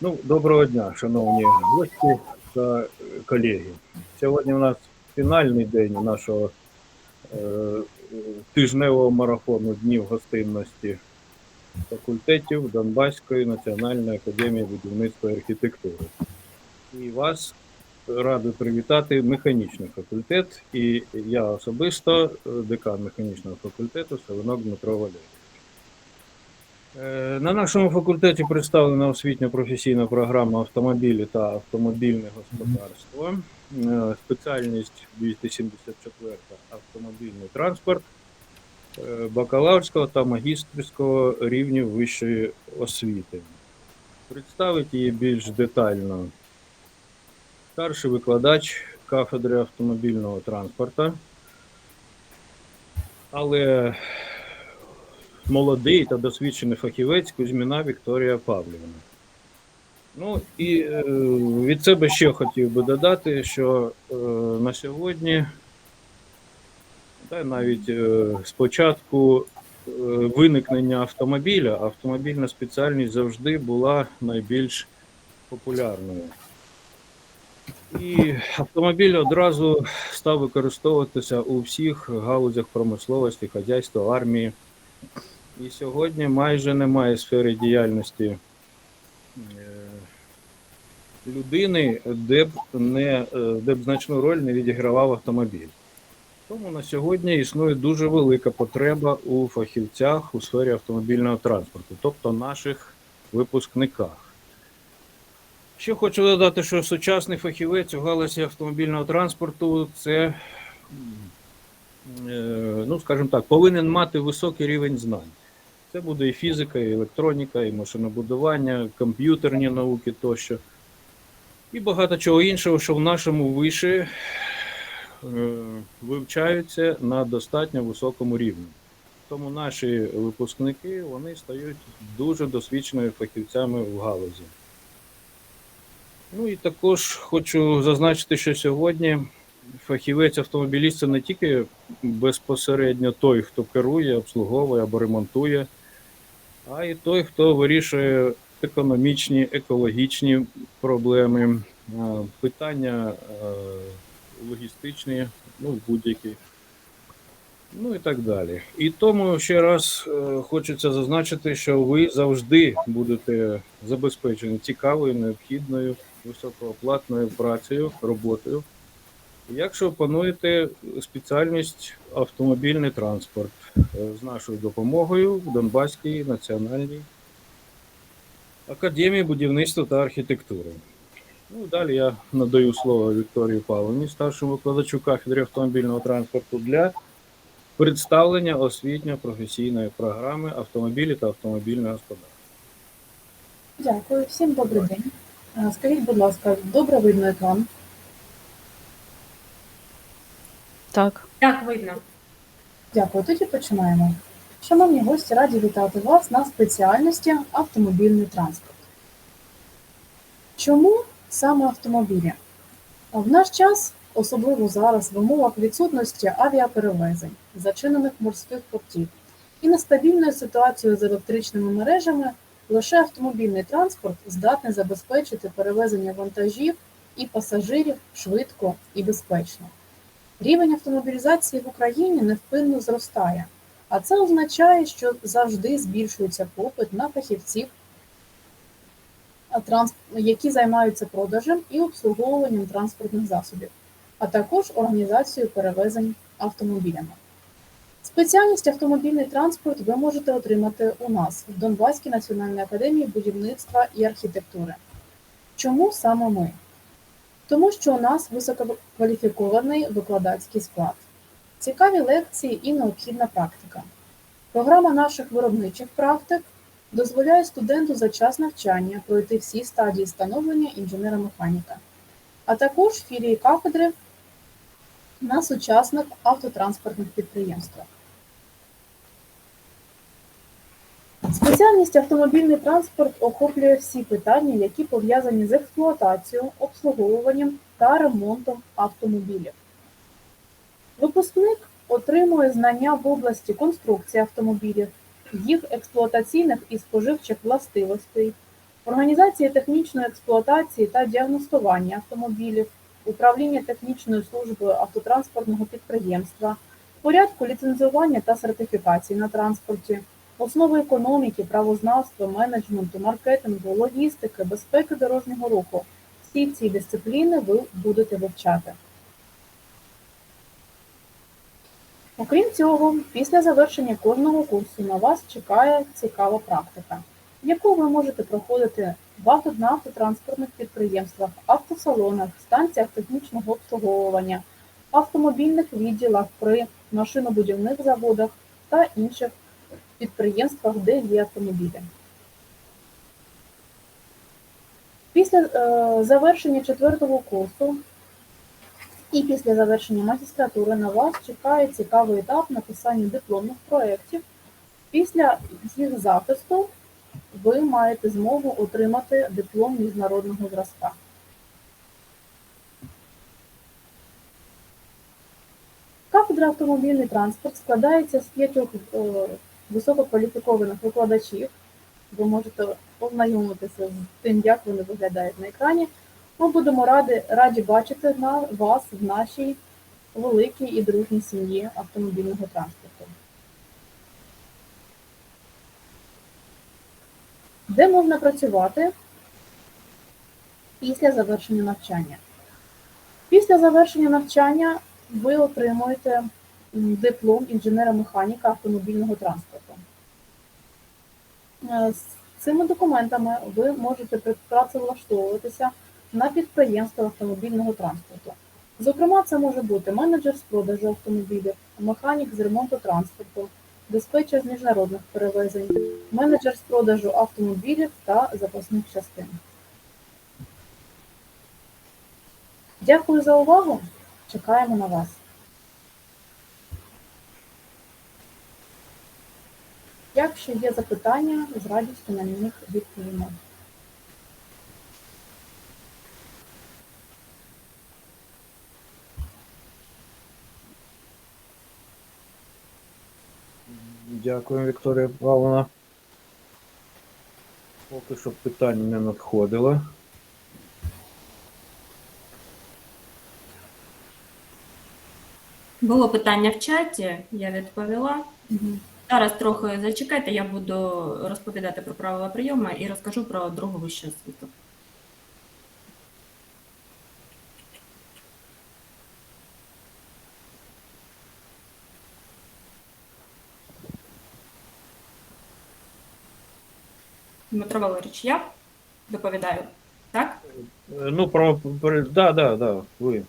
Ну, доброго дня, шановні гості та колеги. Сьогодні у нас фінальний день нашого е, тижневого марафону Днів гостинності факультетів Донбаської національної академії будівництва і архітектури. І вас радий привітати механічний факультет, і я особисто, е, декан механічного факультету Савинок Дмитро Валерійович. Е, На нашому факультеті представлена освітньо-професійна програма автомобілі та автомобільне господарство. Е, Спеціальність 274 автомобільний транспорт е, бакалаврського та магістрського рівнів вищої освіти. Представить її більш детально старший викладач кафедри автомобільного транспорту, але молодий та досвідчений фахівець Кузьміна Вікторія Павлівна. Ну і е, від себе ще хотів би додати, що е, на сьогодні, та навіть е, спочатку е, виникнення автомобіля, автомобільна спеціальність завжди була найбільш популярною. І автомобіль одразу став використовуватися у всіх галузях промисловості, хазяйства, армії. І сьогодні майже немає сфери діяльності е, людини, де б не е, де б значну роль не відігравав автомобіль. Тому на сьогодні існує дуже велика потреба у фахівцях у сфері автомобільного транспорту, тобто наших випускниках. Ще хочу додати, що сучасний фахівець у галузі автомобільного транспорту це, е, ну скажімо так, повинен мати високий рівень знань. Це буде і фізика, і електроніка, і машинобудування, комп'ютерні науки тощо. І багато чого іншого, що в нашому виші е, вивчаються на достатньо високому рівні. Тому наші випускники вони стають дуже досвідченими фахівцями в галузі. Ну і також хочу зазначити, що сьогодні фахівець автомобіліст це не тільки безпосередньо той, хто керує, обслуговує або ремонтує, а й той, хто вирішує економічні, екологічні проблеми, е, питання е, логістичні, ну, будь-які. Ну і так далі. І тому ще раз е, хочеться зазначити, що ви завжди будете забезпечені цікавою, необхідною, високооплатною працею, роботою. Якщо опануєте спеціальність автомобільний транспорт з нашою допомогою в Донбаській національній академії будівництва та архітектури. Ну, далі я надаю слово Вікторії Павловні, старшому викладачу кафедри автомобільного транспорту для представлення освітньо-професійної програми автомобілі та автомобільне господарство. Дякую, всім добрий день. Е, Скажіть, будь ласка, добре видно екран? Так, Так, видно. Дякую. Тоді починаємо. Шановні гості, раді вітати вас на спеціальності автомобільний транспорт. Чому саме автомобілі? В наш час, особливо зараз, в умовах відсутності авіаперевезень, зачинених морських портів і нестабільною ситуацією з електричними мережами, лише автомобільний транспорт здатний забезпечити перевезення вантажів і пасажирів швидко і безпечно. Рівень автомобілізації в Україні невпинно зростає, а це означає, що завжди збільшується попит на фахівців, які займаються продажем і обслуговуванням транспортних засобів, а також організацією перевезень автомобілями. Спеціальність автомобільний транспорт ви можете отримати у нас в Донбаській національній академії будівництва і архітектури. Чому саме ми? Тому що у нас висококваліфікований викладацький склад, цікаві лекції і необхідна практика. Програма наших виробничих практик дозволяє студенту за час навчання пройти всі стадії становлення інженера-механіка, а також філії кафедри на сучасних автотранспортних підприємствах. Спеціальність автомобільний транспорт охоплює всі питання, які пов'язані з експлуатацією, обслуговуванням та ремонтом автомобілів. Випускник отримує знання в області конструкції автомобілів, їх експлуатаційних і споживчих властивостей, організації технічної експлуатації та діагностування автомобілів, управління технічною службою автотранспортного підприємства, порядку ліцензування та сертифікації на транспорті, основи економіки, правознавства, менеджменту, маркетингу, логістики, безпеки дорожнього руху. Всі ці дисципліни ви будете вивчати. Окрім цього, після завершення кожного курсу на вас чекає цікава практика, яку ви можете проходити в авто- на автотранспортних підприємствах, автосалонах, станціях технічного обслуговування, автомобільних відділах при машинобудівних заводах та інших підприємствах, де є автомобілі. Після е, завершення четвертого курсу і після завершення магістратури на вас чекає цікавий етап написання дипломних проєктів. Після їх захисту ви маєте змогу отримати диплом міжнародного зразка. Кафедра автомобільний транспорт складається з п'ятьох е, висококваліфікованих викладачів. Ви можете ознайомитися з тим, як вони виглядають на екрані. Ми будемо раді, раді бачити на вас в нашій великій і дружній сім'ї автомобільного транспорту. Де можна працювати після завершення навчання? Після завершення навчання ви отримуєте диплом інженера-механіка автомобільного транспорту. Е, З цими документами ви можете працевлаштовуватися на підприємства автомобільного транспорту. Зокрема, це може бути менеджер з продажу автомобілів, механік з ремонту транспорту, диспетчер з міжнародних перевезень, менеджер з продажу автомобілів та запасних частин. Дякую за увагу. Чекаємо на вас. Якщо є запитання, з радістю на них відповімо. Дякую, Вікторія Павловна. Поки що питань не надходило. Було питання в чаті, я відповіла. Зараз трохи зачекайте, я буду розповідати про правила прийому і розкажу про другу вищу освіту. Дмитро Валерійович, я доповідаю, так? Е, Ну, про. Да, да, да, ви.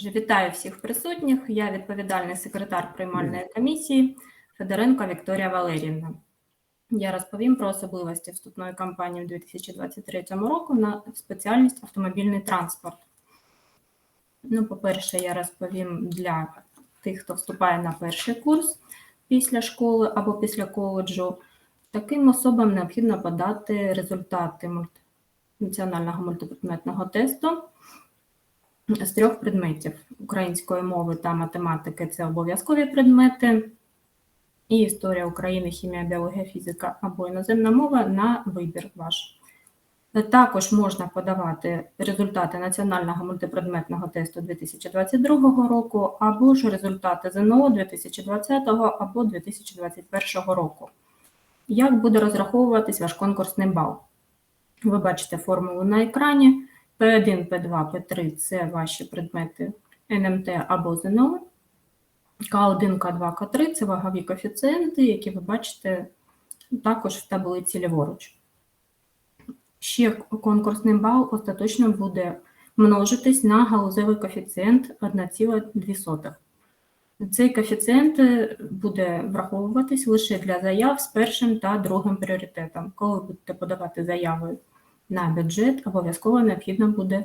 Отже, вітаю всіх присутніх. Я відповідальний секретар приймальної комісії Федоренко Вікторія Валеріївна. Я розповім про особливості вступної кампанії в 2023 року на спеціальність автомобільний транспорт. Ну, по-перше, я розповім для тих, хто вступає на перший курс після школи або після коледжу. Таким особам необхідно подати результати національного мультипредметного тесту з трьох предметів: української мови та математики це обов'язкові предмети, і історія України, хімія, біологія, фізика або іноземна мова на вибір ваш. Також можна подавати результати національного мультипредметного тесту 2022 року, або ж результати ЗНО 2020 або 2021 року. Як буде розраховуватись ваш конкурсний бал? Ви бачите формулу на екрані. П1, П2, П3 це ваші предмети НМТ або ЗНО. К1, К2, К3 це вагові коефіцієнти, які ви бачите також в таблиці ліворуч. Ще конкурсний бал остаточно буде множитись на галузевий коефіцієнт 1,2. Цей коефіцієнт буде враховуватись лише для заяв з першим та другим пріоритетом. Коли будете подавати заяви на бюджет, обов'язково необхідно буде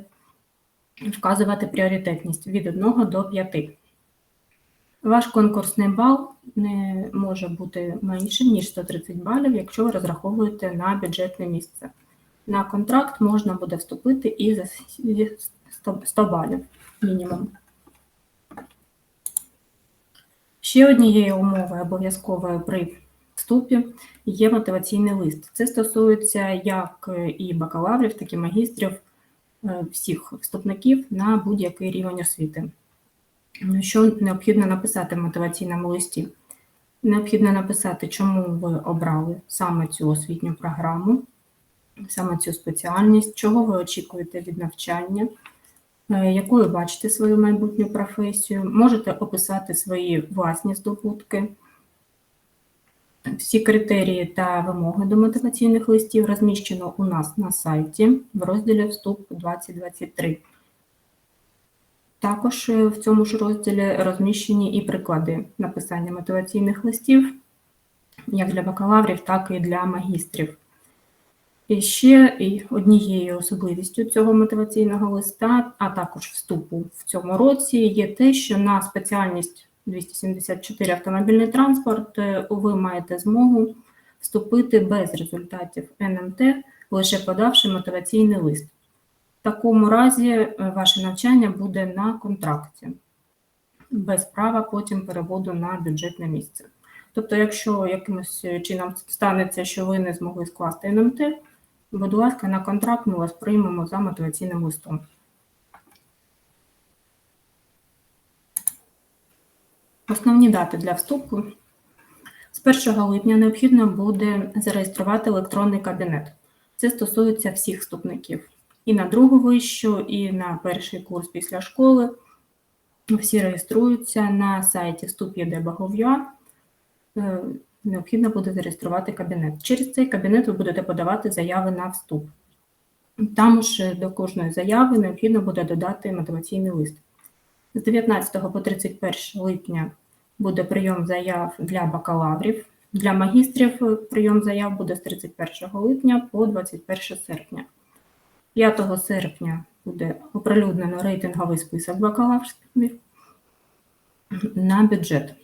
вказувати пріоритетність від 1 до 5. Ваш конкурсний бал не може бути меншим, ніж 130 балів, якщо ви розраховуєте на бюджетне місце. На контракт можна буде вступити і за 100 100 балів мінімум. Ще однією умовою обов'язковою при вступі є мотиваційний лист. Це стосується як і бакалаврів, так і магістрів, е, всіх вступників на будь-який рівень освіти. Що необхідно написати в мотиваційному листі? Необхідно написати, чому ви обрали саме цю освітню програму, саме цю спеціальність, чого ви очікуєте від навчання, е, якою бачите свою майбутню професію. Можете описати свої власні здобутки. Всі критерії та вимоги до мотиваційних листів розміщено у нас на сайті в розділі Вступ 2023. Також е, в цьому ж розділі розміщені і приклади написання мотиваційних листів, як для бакалаврів, так і для магістрів. І ще однією особливістю цього мотиваційного листа, а також вступу в цьому році, є те, що на спеціальність 274 автомобільний транспорт е, ви маєте змогу вступити без результатів НМТ, лише подавши мотиваційний лист. В такому разі е, ваше навчання буде на контракті, без права потім переводу на бюджетне місце. Тобто, якщо якимось чином станеться, що ви не змогли скласти НМТ, будь ласка, на контракт ми вас приймемо за мотиваційним листом. Основні дати для вступу. З 1 липня необхідно буде зареєструвати електронний кабінет. Це стосується всіх вступників. І на другу вищу, і на перший курс після школи. Всі реєструються на сайті вступ.єдебагов'я. Е, Необхідно буде зареєструвати кабінет. Через цей кабінет ви будете подавати заяви на вступ. Там ж до кожної заяви необхідно буде додати мотиваційний лист. З 19 по 31 липня буде прийом заяв для бакалаврів. Для магістрів прийом заяв буде з 31 липня по 21 серпня. 5 серпня буде оприлюднено рейтинговий список бакалаврів на бюджет.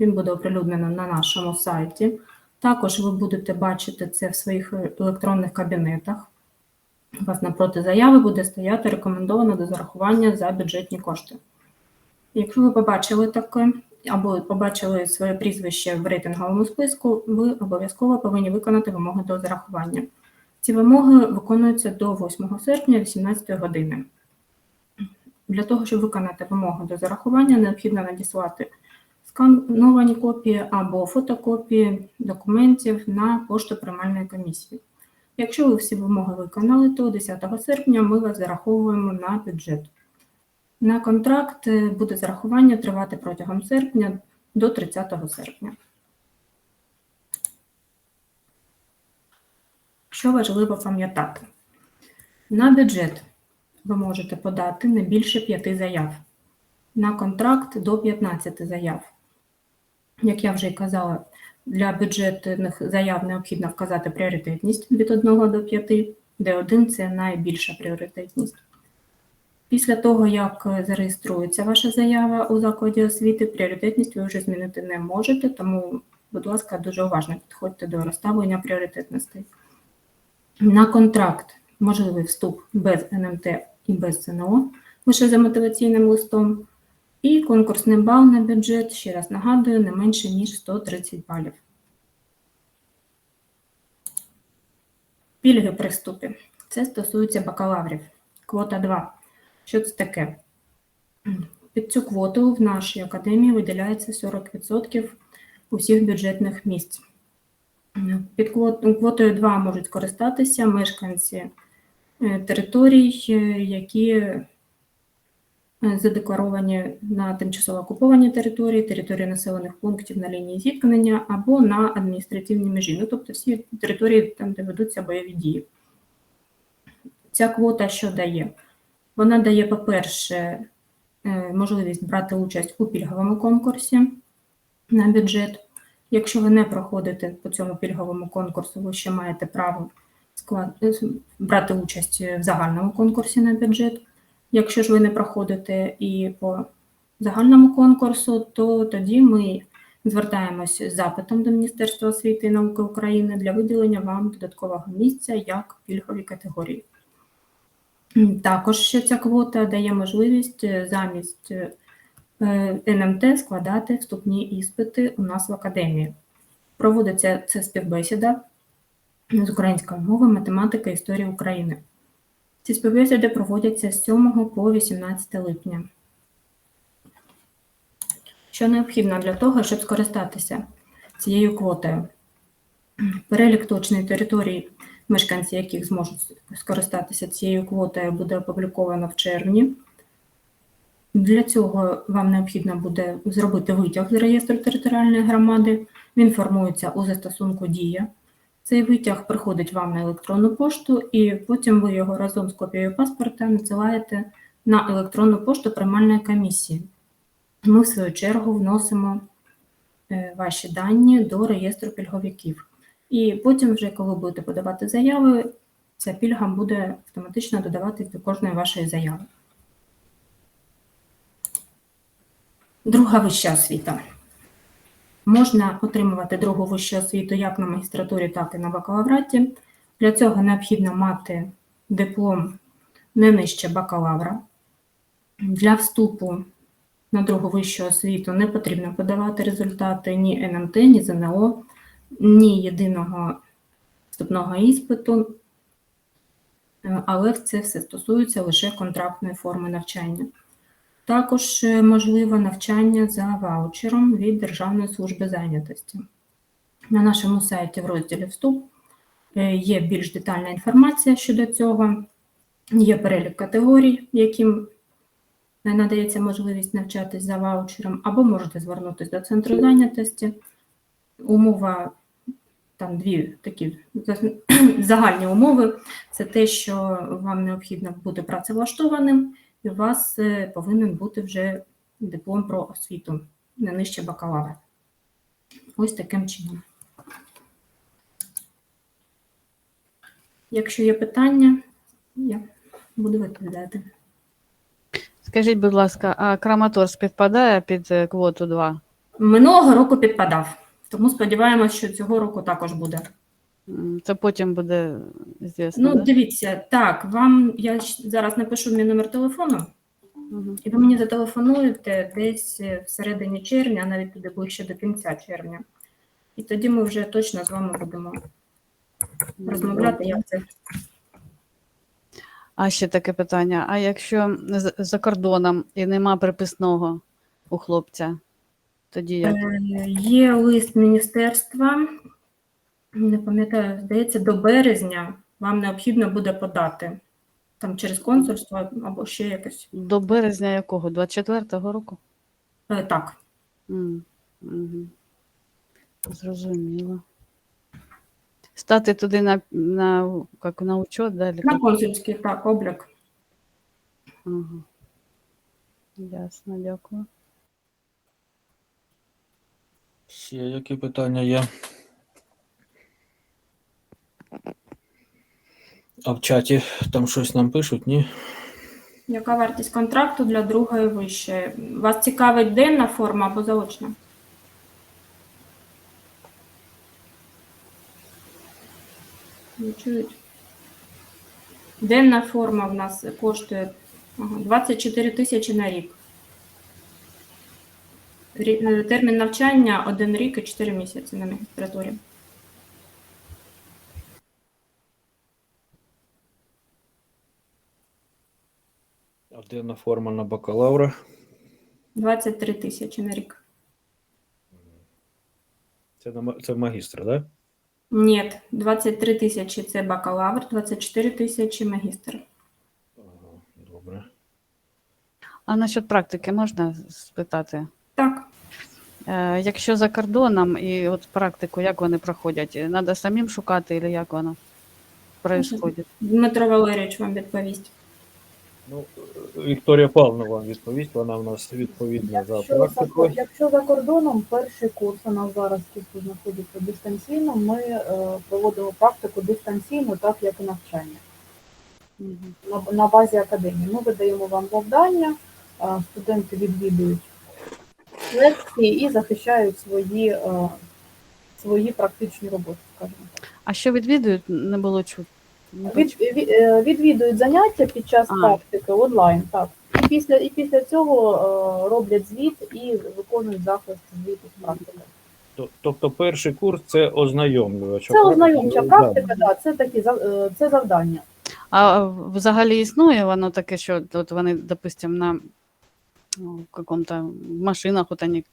Він буде оприлюднено на нашому сайті. Також ви будете бачити це в своїх електронних кабінетах. Вас напроти заяви буде стояти рекомендовано до зарахування за бюджетні кошти. Якщо ви побачили таке, або побачили своє прізвище в рейтинговому списку, ви обов'язково повинні виконати вимоги до зарахування. Ці вимоги виконуються до 8 серпня 18 години. Для того, щоб виконати вимоги до зарахування, необхідно надіслати скановані копії або фотокопії документів на пошту приймальної комісії. Якщо ви всі вимоги виконали, то 10 серпня ми вас зараховуємо на бюджет. На контракт е, буде зарахування тривати протягом серпня до 30 серпня. Що важливо пам'ятати? На бюджет ви можете подати не більше 5 заяв, на контракт до 15 заяв. Як я вже й казала, для бюджетних заяв необхідно вказати пріоритетність від 1 до 5, де 1 – це найбільша пріоритетність. Після того, як зареєструється ваша заява у закладі освіти, пріоритетність ви вже змінити не можете, тому, будь ласка, дуже уважно підходьте до розставлення пріоритетностей. На контракт можливий вступ без НМТ і без ЗНО, лише за мотиваційним листом. І конкурсний бал на бюджет, ще раз нагадую, не менше, ніж 130 балів. Пільги при вступі. Це стосується бакалаврів. Квота 2. Що це таке? Під цю квоту в нашій академії виділяється 40% усіх бюджетних місць. Під квотою 2 можуть користатися мешканці е, територій, е, які задекларовані на тимчасово окупованій території, території населених пунктів на лінії зіткнення або на адміністративній межі, ну тобто всі території, там, де ведуться бойові дії. Ця квота що дає? Вона дає, по-перше, е, можливість брати участь у пільговому конкурсі на бюджет. Якщо ви не проходите по цьому пільговому конкурсу, ви ще маєте право склад... е, брати участь в загальному конкурсі на бюджет. Якщо ж ви не проходите і по загальному конкурсу, то тоді ми звертаємося з запитом до Міністерства освіти і науки України для виділення вам додаткового місця як пільгові категорії. Також ще ця квота дає можливість е, замість е, НМТ складати вступні іспити у нас в академії. Проводиться це співбесіда з української мови, математики, історії України. Ці співбесіди проводяться з 7 по 18 липня. Що необхідно для того, щоб скористатися цією квотою? Перелік точної території, мешканці яких зможуть скористатися цією квотою, буде опубліковано в червні. Для цього вам необхідно буде зробити витяг з реєстру територіальної громади. Він формується у застосунку Дія. Цей витяг приходить вам на електронну пошту, і потім ви його разом з копією паспорта надсилаєте на електронну пошту приймальної комісії. Ми, в свою чергу, вносимо е, ваші дані до реєстру пільговиків. І потім, вже коли будете подавати заяви, ця пільга буде автоматично додаватись до кожної вашої заяви. Друга вища освіта. Можна отримувати другу вищу освіту як на магістратурі, так і на бакалавраті. Для цього необхідно мати диплом не нижче бакалавра. Для вступу на другу вищу освіту не потрібно подавати результати ні НМТ, ні ЗНО, ні єдиного вступного іспиту, але це все стосується лише контрактної форми навчання. Також е, можливе навчання за ваучером від Державної служби зайнятості. На нашому сайті в розділі Вступ е, є більш детальна інформація щодо цього. Є перелік категорій, яким е, надається можливість навчатись за ваучером, або можете звернутися до центру зайнятості. Умова там дві такі загальні умови. Це те, що вам необхідно бути працевлаштованим, і у вас повинен бути вже диплом про освіту, не нижче бакалавра. Ось таким чином. Якщо є питання, я буду відповідати. Скажіть, будь ласка, а Краматорськ підпадає під е, квоту 2? Минулого року підпадав, тому сподіваємося, що цього року також буде. Це потім буде звісно. Ну, да? дивіться, так, вам я зараз напишу мій номер телефону, Мгм. і ви мені зателефонуєте десь е, всередині червня, а навіть туди ближче до кінця червня. І тоді ми вже точно з вами будемо розмовляти, як це. А ще таке питання: а якщо за кордоном і нема приписного у хлопця, тоді як? Е, Є лист міністерства, не пам'ятаю, здається, до березня вам необхідно буде подати там через консульство або ще якось. До березня якого? 24-го року? Е, Так, М, мгм. Зрозуміло. Стати туди на, на, як, на учет, да? или на консульський так, облік. Ага. Ясно, дякую. Ще які питання є? А в чаті там щось нам пишуть, ні? Яка вартість контракту для другої вищої? Вас цікавить денна форма або заочна? Не чують. Денна форма в нас коштує 24 тисячі на рік. Е, Термін навчання 1 рік і 4 місяці на магістратурі. А денна форма на бакалавра. 23 тисячі на рік. Це, на, це магістра, так? Да? Ні, 23 тисячі це бакалавр, 24 тисячі магістр. Ага, добре. А насчет практики можна спитати? Так, Е, якщо за кордоном і от практику, як вони проходять? Треба самим шукати, або як воно происходить? Дмитро Валерійович вам відповість. Ну, Вікторія Павловна вам відповість, вона в нас відповідна за практикою. якщо за кордоном перший курс у нас зараз тільки знаходиться дистанційно, ми е, проводимо практику дистанційно, так як і навчання на, на базі академії. Ми видаємо вам завдання, а, студенти відвідують лекції і захищають свої, е, свої практичні роботи, скажімо так. А що відвідують, не було чути. Не Від, від, е, відвідують заняття під час А. практики онлайн, так. І після, і після цього е, роблять звіт і виконують захист звіту з практики. Тобто перший курс це ознайомлювач. Це ознайомча практика, да, це такі е, це завдання. А взагалі існує воно таке, що от вони, допустим, на ну, каком-то машинах, от они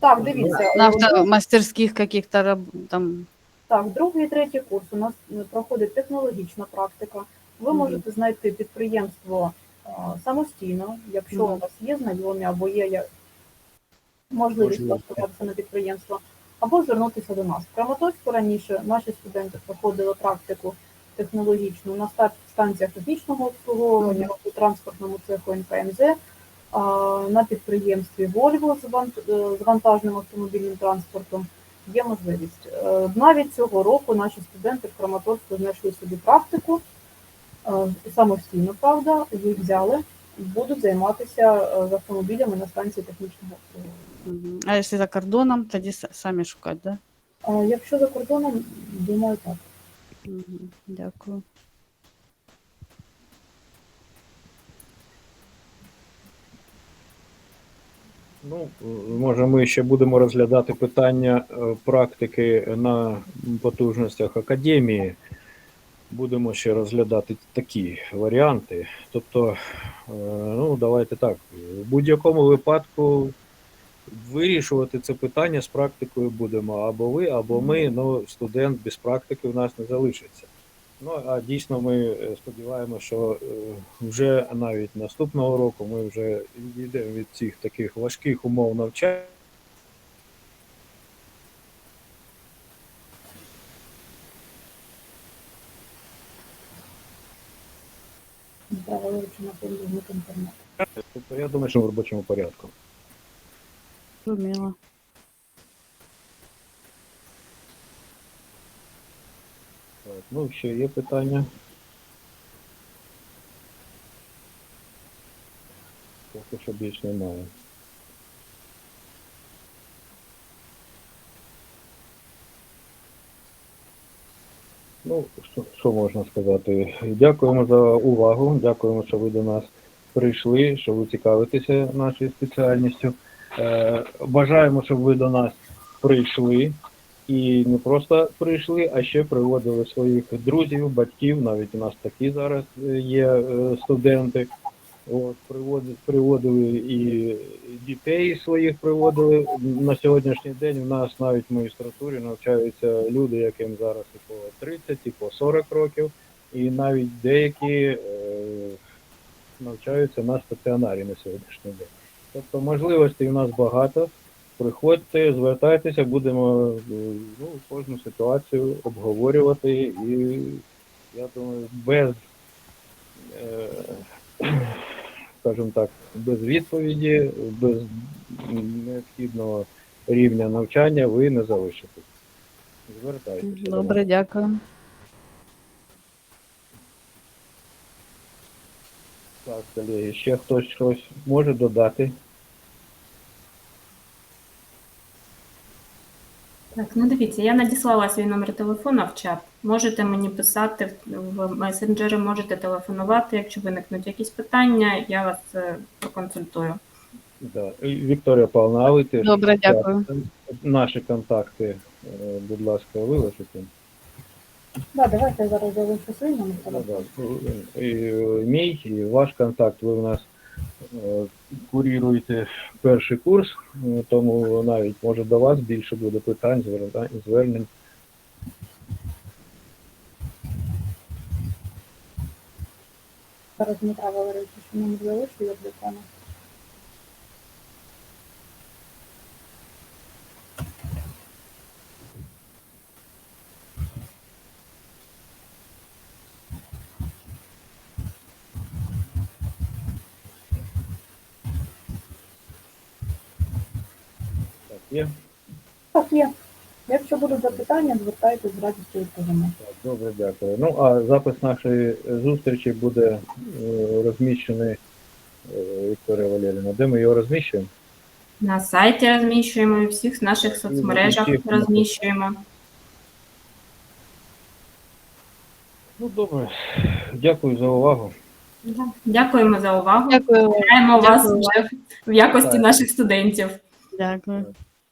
Так, дивіться, на е, автомастерских каких-то там. Так, другий і третій курс у нас е, проходить технологічна практика. Ви можете знайти підприємство е, самостійно, якщо у вас є знайомі або є можливість влаштуватися на підприємство, або звернутися до нас. В Краматорську раніше наші студенти проходили практику технологічну на станціях технічного обслуговування у транспортному цеху НПМЗ, на підприємстві Volvo е, з вантажним автомобільним транспортом є можливість. Е, Навіть цього року наші студенти в Краматорську знайшли собі практику е, самостійно, правда, їх взяли і будуть займатися е, з автомобілями на станції технічного обслуговування. А якщо за кордоном, тоді самі шукати, да? Якщо за кордоном, думаю, так. Дякую. Ну, може, ми ще будемо розглядати питання е, практики на потужностях академії. Будемо ще розглядати такі варіанти. Тобто, е, ну, давайте так, в будь-якому випадку вирішувати це питання з практикою будемо або ви, або ми. Ну, студент без практики в нас не залишиться. Ну, а дійсно ми е, сподіваємося, що е, вже навіть наступного року ми вже відійдемо від цих таких важких умов навчання. Тобто я думаю, що в робочому порядку. Зрозуміло. Так, ну, ще є питання. Поки що більш немає. Ну, що, що можна сказати? Дякуємо за увагу, дякуємо, що ви до нас прийшли, що ви цікавитеся нашою спеціальністю. Е, бажаємо, щоб ви до нас прийшли і не просто прийшли, а ще приводили своїх друзів, батьків. Навіть у нас такі зараз е, є е, студенти. От, приводили, приводили і дітей своїх приводили. На сьогоднішній день у нас навіть в магістратурі навчаються люди, яким зараз і по 30, і по 40 років, і навіть деякі е, навчаються на стаціонарі на сьогоднішній день. Тобто можливостей у нас багато. Приходьте, звертайтеся, будемо е, ну, кожну ситуацію обговорювати і я думаю, без, е, скажімо так, без відповіді, без необхідного рівня навчання ви не залишитесь. Звертайтеся. Добре, дякую. Так, колеги, ще хтось щось може додати? Так, ну дивіться, я надіслала свій номер телефона в чат. Можете мені писати в в месенджери, можете телефонувати, якщо виникнуть якісь питання, я вас е, проконсультую. Да. Вікторія Павловна, а ви теж Добре, дякую. наші контакти, е, будь ласка, вилишите. Да, давайте зараз залишу свій номер Ну, телефону. да. І, е, мій, і ваш контакт. Ви у нас куріруєте перший курс, е, тому навіть може до вас більше буде питань, звернень-. Зараз Дмитра Валерійовича ще номер залишу, я телефону. Є? Так, є. Якщо будуть запитання, звертайтесь з радістю відповімо. Так, добре, дякую. Ну, а запис нашої зустрічі буде е, розміщений е, Вікторія Валерівна. Де ми його розміщуємо? На сайті розміщуємо, і в всіх наших соцмережах всіх. розміщуємо. Ну, добре. Дякую за увагу. Дякуємо за увагу. Дякую. Чекаємо вас Дякую. вже в якості Так. наших студентів. Дякую.